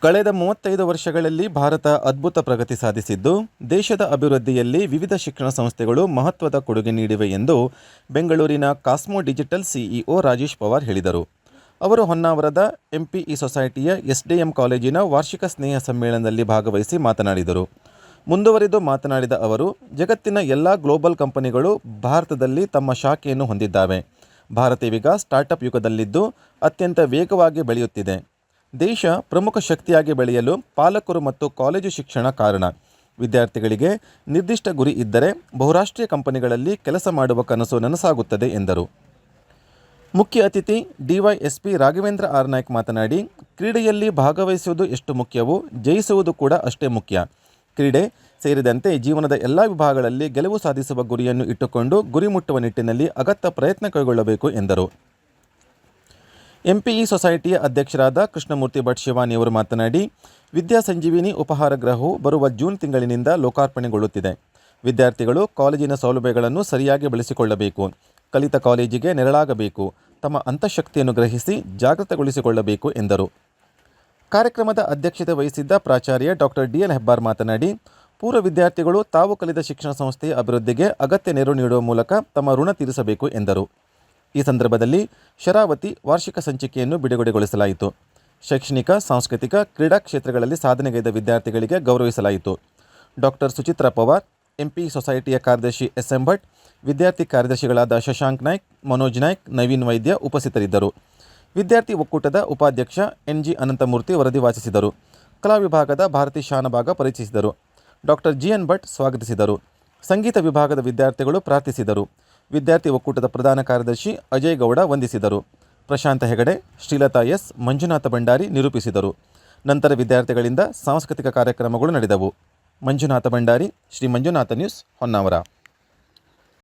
ಕಳೆದ ಮೂವತ್ತೈದು ವರ್ಷಗಳಲ್ಲಿ ಭಾರತ ಅದ್ಭುತ ಪ್ರಗತಿ ಸಾಧಿಸಿದ್ದು, ದೇಶದ ಅಭಿವೃದ್ಧಿಯಲ್ಲಿ ವಿವಿಧ ಶಿಕ್ಷಣ ಸಂಸ್ಥೆಗಳು ಮಹತ್ವದ ಕೊಡುಗೆ ನೀಡಿವೆ ಎಂದು ಬೆಂಗಳೂರಿನ Cosmo digital CEO Rajesh Pawar ಹೇಳಿದರು. ಅವರು ಹೊನ್ನಾವರದ ಎಂಪಿಇ ಸೊಸೈಟಿಯ ಎಸ್ಡಿಎಂ ಕಾಲೇಜಿನ ವಾರ್ಷಿಕ ಸ್ನೇಹ ಸಮ್ಮೇಳನದಲ್ಲಿ ಭಾಗವಹಿಸಿ ಮಾತನಾಡಿದರು. ಮುಂದುವರಿದು ಮಾತನಾಡಿದ ಅವರು, ಜಗತ್ತಿನ ಎಲ್ಲ ಗ್ಲೋಬಲ್ ಕಂಪನಿಗಳು ಭಾರತದಲ್ಲಿ ತಮ್ಮ ಶಾಖೆಯನ್ನು ಹೊಂದಿದ್ದಾವೆ. ಭಾರತೀವಿಗ ಸ್ಟಾರ್ಟಪ್ ಯುಗದಲ್ಲಿದ್ದು, ಅತ್ಯಂತ ವೇಗವಾಗಿ ಬೆಳೆಯುತ್ತಿದೆ. ದೇಶ ಪ್ರಮುಖ ಶಕ್ತಿಯಾಗಿ ಬೆಳೆಯಲು ಪಾಲಕರು ಮತ್ತು ಕಾಲೇಜು ಶಿಕ್ಷಣ ಕಾರಣ. ವಿದ್ಯಾರ್ಥಿಗಳಿಗೆ ನಿರ್ದಿಷ್ಟ ಗುರಿ ಇದ್ದರೆ ಬಹುರಾಷ್ಟ್ರೀಯ ಕಂಪನಿಗಳಲ್ಲಿ ಕೆಲಸ ಮಾಡುವ ಕನಸು ನನಸಾಗುತ್ತದೆ, ಎಂದರು. ಮುಖ್ಯ ಅತಿಥಿ ಡಿವೈಎಸ್ಪಿ ರಾಘವೇಂದ್ರ ಆರ್ ನಾಯ್ಕ್ ಮಾತನಾಡಿ, ಕ್ರೀಡೆಯಲ್ಲಿ ಭಾಗವಹಿಸುವುದು ಎಷ್ಟು ಮುಖ್ಯವೋ ಜಯಿಸುವುದು ಕೂಡ ಅಷ್ಟೇ ಮುಖ್ಯ. ಕ್ರೀಡೆ ಸೇರಿದಂತೆ ಜೀವನದ ಎಲ್ಲ ವಿಭಾಗಗಳಲ್ಲಿ ಗೆಲುವು ಸಾಧಿಸುವ ಗುರಿಯನ್ನು ಇಟ್ಟುಕೊಂಡು ಗುರಿ ಮುಟ್ಟುವ ನಿಟ್ಟಿನಲ್ಲಿ ಅಗತ್ಯ ಪ್ರಯತ್ನ ಕೈಗೊಳ್ಳಬೇಕು, ಎಂದರು. ಎಂಪಿಇ ಸೊಸೈಟಿಯ ಅಧ್ಯಕ್ಷರಾದ ಕೃಷ್ಣಮೂರ್ತಿ ಭಟ್ ಶಿವಾನಿ ಅವರು ಮಾತನಾಡಿ, ವಿದ್ಯಾ ಸಂಜೀವಿನಿ ಉಪಹಾರ ಗೃಹವು ಬರುವ ಜೂನ್ ತಿಂಗಳಿನಿಂದ ಲೋಕಾರ್ಪಣೆಗೊಳ್ಳುತ್ತಿದೆ. ವಿದ್ಯಾರ್ಥಿಗಳು ಕಾಲೇಜಿನ ಸೌಲಭ್ಯಗಳನ್ನು ಸರಿಯಾಗಿ ಬಳಸಿಕೊಳ್ಳಬೇಕು. ಕಲಿತ ಕಾಲೇಜಿಗೆ ನೆರಳಾಗಬೇಕು. ತಮ್ಮ ಅಂತಃಶಕ್ತಿಯನ್ನು ಗ್ರಹಿಸಿ ಜಾಗೃತಗೊಳಿಸಿಕೊಳ್ಳಬೇಕು ಎಂದರು. ಕಾರ್ಯಕ್ರಮದ ಅಧ್ಯಕ್ಷತೆ ವಹಿಸಿದ್ದ ಪ್ರಾಚಾರ್ಯ ಡಾಕ್ಟರ್ ಡಿಎನ್ ಹೆಬ್ಬಾರ್ ಮಾತನಾಡಿ, ಪೂರ್ವ ವಿದ್ಯಾರ್ಥಿಗಳು ತಾವು ಕಲಿತ ಶಿಕ್ಷಣ ಸಂಸ್ಥೆಯ ಅಭಿವೃದ್ಧಿಗೆ ಅಗತ್ಯ ನೆರವು ನೀಡುವ ಮೂಲಕ ತಮ್ಮ ಋಣ ತೀರಿಸಬೇಕು ಎಂದರು. ಈ ಸಂದರ್ಭದಲ್ಲಿ ಶರಾವತಿ ವಾರ್ಷಿಕ ಸಂಚಿಕೆಯನ್ನು ಬಿಡುಗಡೆಗೊಳಿಸಲಾಯಿತು. ಶೈಕ್ಷಣಿಕ, ಸಾಂಸ್ಕೃತಿಕ, ಕ್ರೀಡಾ ಕ್ಷೇತ್ರಗಳಲ್ಲಿ ಸಾಧನೆಗೈದ ವಿದ್ಯಾರ್ಥಿಗಳಿಗೆ ಗೌರವಿಸಲಾಯಿತು. ಡಾಕ್ಟರ್ ಸುಚಿತ್ರ ಪವಾರ್, ಎಂಪಿ ಸೊಸೈಟಿಯ ಕಾರ್ಯದರ್ಶಿ ಎಸ್ ಎಂ ಭಟ್ ವಿದ್ಯಾರ್ಥಿ ಕಾರ್ಯದರ್ಶಿಗಳಾದ ಶಶಾಂಕ್ ನಾಯ್ಕ್, ಮನೋಜ್ ನಾಯ್ಕ್, ನವೀನ್ ವೈದ್ಯ ಉಪಸ್ಥಿತರಿದ್ದರು. ವಿದ್ಯಾರ್ಥಿ ಒಕ್ಕೂಟದ ಉಪಾಧ್ಯಕ್ಷ ಎನ್ ಜಿ ಅನಂತಮೂರ್ತಿ ವರದಿ ವಾಚಿಸಿದರು. ಕಲಾ ವಿಭಾಗದ ಭಾರತಿ ಶಾನಭಾಗ ಪರಿಚಯಿಸಿದರು. ಡಾಕ್ಟರ್ ಜಿ ಎನ್ ಭಟ್ ಸ್ವಾಗತಿಸಿದರು. ಸಂಗೀತ ವಿಭಾಗದ ವಿದ್ಯಾರ್ಥಿಗಳು ಪ್ರಾರ್ಥಿಸಿದರು. ವಿದ್ಯಾರ್ಥಿ ಒಕ್ಕೂಟದ ಪ್ರಧಾನ ಕಾರ್ಯದರ್ಶಿ ಅಜಯ್ ಗೌಡ ವಂದಿಸಿದರು. ಪ್ರಶಾಂತ ಹೆಗಡೆ, ಶ್ರೀಲತಾ ಎಸ್, ಮಂಜುನಾಥ ಭಂಡಾರಿ ನಿರೂಪಿಸಿದರು. ನಂತರ ವಿದ್ಯಾರ್ಥಿಗಳಿಂದ ಸಾಂಸ್ಕೃತಿಕ ಕಾರ್ಯಕ್ರಮಗಳು ನಡೆದವು. ಮಂಜುನಾಥ ಭಂಡಾರಿ, ಶ್ರೀ ಮಂಜುನಾಥ ನ್ಯೂಸ್ ಹೊನ್ನಾವರ.